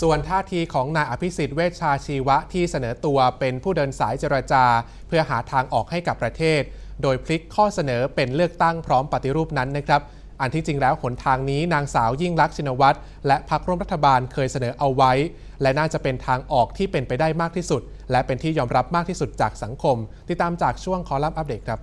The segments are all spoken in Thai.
ส่วนท่าทีของนายอภิสิทธิ์เวชชาชีวะที่เสนอตัวเป็นผู้เดินสายเจรจา เพื่อหาทางออกให้กับประเทศ โดยพลิกข้อเสนอเป็นเลือกตั้งพร้อมปฏิรูปนั้นนะครับ อันที่จริงแล้วหนทางนี้นางสาวยิ่งลักษณ์ชินวัตรและพรรคร่วมรัฐบาลเคยเสนอเอาไว้ และน่าจะเป็นทางออกที่เป็นไปได้มากที่สุด และเป็นที่ยอมรับมากที่สุดจากสังคม ติดตามจากช่วงคอลัมน์อัปเดตครับ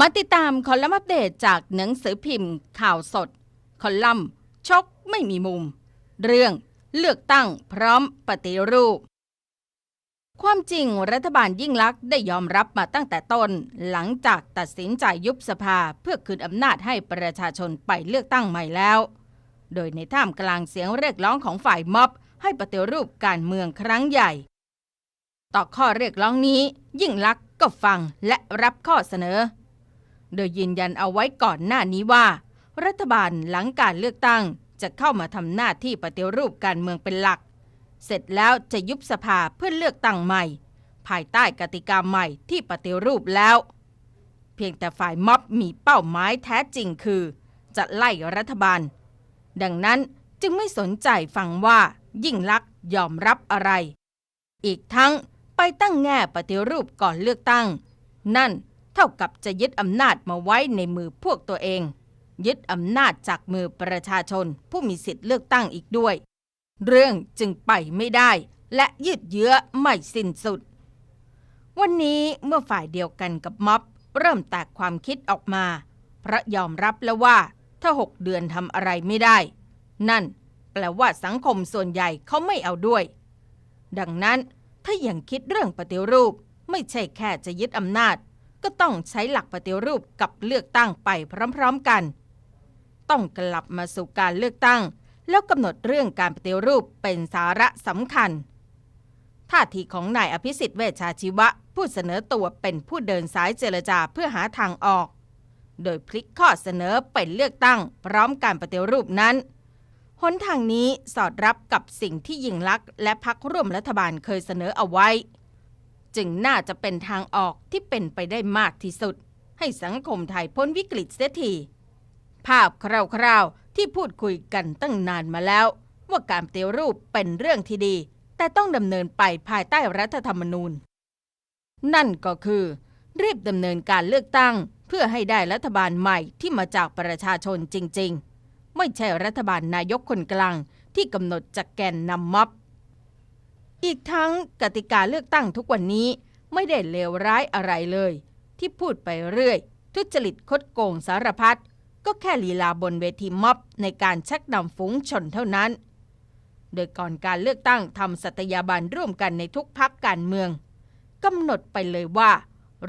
มาติดตามคอลัมน์อัปเดตจากหนังสือพิมพ์ ข่าวสด คอลัมน์ชกไม่มีมุม เรื่องเลือกตั้งพร้อมปฏิรูป ความจริงรัฐบาลยิ่งลักษณ์ได้ยอมรับมาตั้งแต่ต้น หลังจากตัดสินใจยุบสภาเพื่อคืนอำนาจให้ประชาชนไปเลือกตั้งใหม่แล้ว โดยในท่ามกลางเสียงเรียกร้องของฝ่ายม็อบ ให้ปฏิรูปการเมืองครั้งใหญ่ ต่อข้อเรียกร้องนี้ ยิ่งลักษณ์ก็ฟังและรับข้อเสนอ โดยยืนยันเอาไว้ก่อนหน้านี้ว่า รัฐบาลหลังการเลือกตั้งจะเข้ามาทำหน้าที่ปฏิรูปการเมืองเป็นหลัก เสร็จแล้วจะยุบสภาเพื่อเลือกตั้งใหม่ ภายใต้กติกาใหม่ที่ปฏิรูปแล้ว เพียงแต่ฝ่ายม็อบมีเป้าหมายแท้จริงคือ จะไล่รัฐบาล ดังนั้นจึงไม่สนใจฟังว่ายิ่งลักษณ์ยอมรับอะไร อีกทั้งไปตั้งแง่ปฏิรูปก่อนเลือกตั้ง นั่น เท่ากับจะยึดอำนาจมาไว้ในมือพวกตัวเอง ยึดอำนาจจากมือประชาชน ผู้มีสิทธิ์เลือกตั้งอีกด้วย เรื่องจึงไปไม่ได้ และยืดเยื้อไม่สิ้นสุด วันนี้เมื่อฝ่ายเดียวกันกับม็อบ เริ่มแตกความคิดออกมาเพราะยอมรับแล้วว่า ถ้าหกเดือนทำอะไรไม่ได้ นั่นแปลว่าสังคมส่วนใหญ่เขาไม่เอาด้วย ดังนั้นถ้ายังคิดเรื่องปฏิรูปไม่ใช่แค่จะยึดอำนาจ ก็ต้องใช้หลักปฏิรูปกับเลือกตั้งไปพร้อมๆกัน ต้องกลับมาสู่การเลือกตั้ง แล้วกำหนดเรื่องการปฏิรูปเป็นสาระสำคัญ ท่าทีของนายอภิสิทธิ์เวชชาชีวะ ผู้เสนอตัวเป็นผู้เดินสายเจรจาเพื่อหาทางออก โดยพลิกข้อเสนอเป็นเลือกตั้ง พร้อมการปฏิรูปนั้นหนทางนี้สอดรับกับสิ่งที่ยิ่งลักษณ์และพักร่วมรัฐบาลเคยเสนอเอาไว้ จึงน่าจะเป็นทางออกที่เป็นไปได้มากที่สุด ให้สังคมไทยพ้นวิกฤตเสียที ภาพคร่าวๆที่พูดคุยกันตั้งนานมาแล้ว ว่าการปฏิรูปเป็นเรื่องที่ดี แต่ต้องดำเนินไปภายใต้รัฐธรรมนูญ นั่นก็คือ รีบดำเนินการเลือกตั้ง เพื่อให้ได้รัฐบาลใหม่ที่มาจากประชาชนจริง ๆ ไม่ใช่รัฐบาลนายกคนกลางที่กำหนดจากแกนนำม็อบ อีกทั้งกติกาเลือกตั้งทุกวันนี้ไม่ได้เลวร้ายอะไรเลย ที่พูดไปเรื่อย ทุจริตคดโกงสารพัดก็แค่ลีลาบนเวทีม็อบในการชักนำฝูงชนเท่านั้น โดยก่อนการเลือกตั้งทำสัตยาบันร่วมกันในทุกพักการเมืองกำหนดไปเลยว่า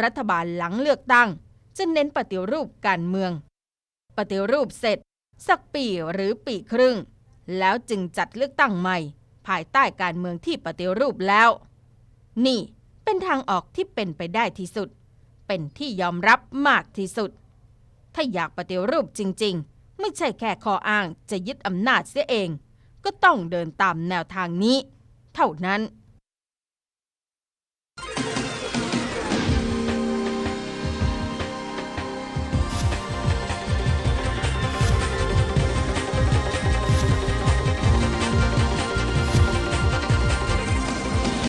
รัฐบาลหลังเลือกตั้ง จะเน้นปฏิรูปการเมือง ปฏิรูปเสร็จ สักปีหรือปีครึ่ง แล้วจึงจัดเลือกตั้งใหม่ ภายใต้การเมืองที่ปฏิรูปแล้ว นี่เป็นทางออกที่เป็นไปได้ที่สุด เป็นที่ยอมรับมากที่สุด ถ้าอยากปฏิรูปจริง ๆ ไม่ใช่แค่ข้ออ้างจะยึดอำนาจเสียเอง ก็ต้องเดินตามแนวทางนี้ เท่านั้น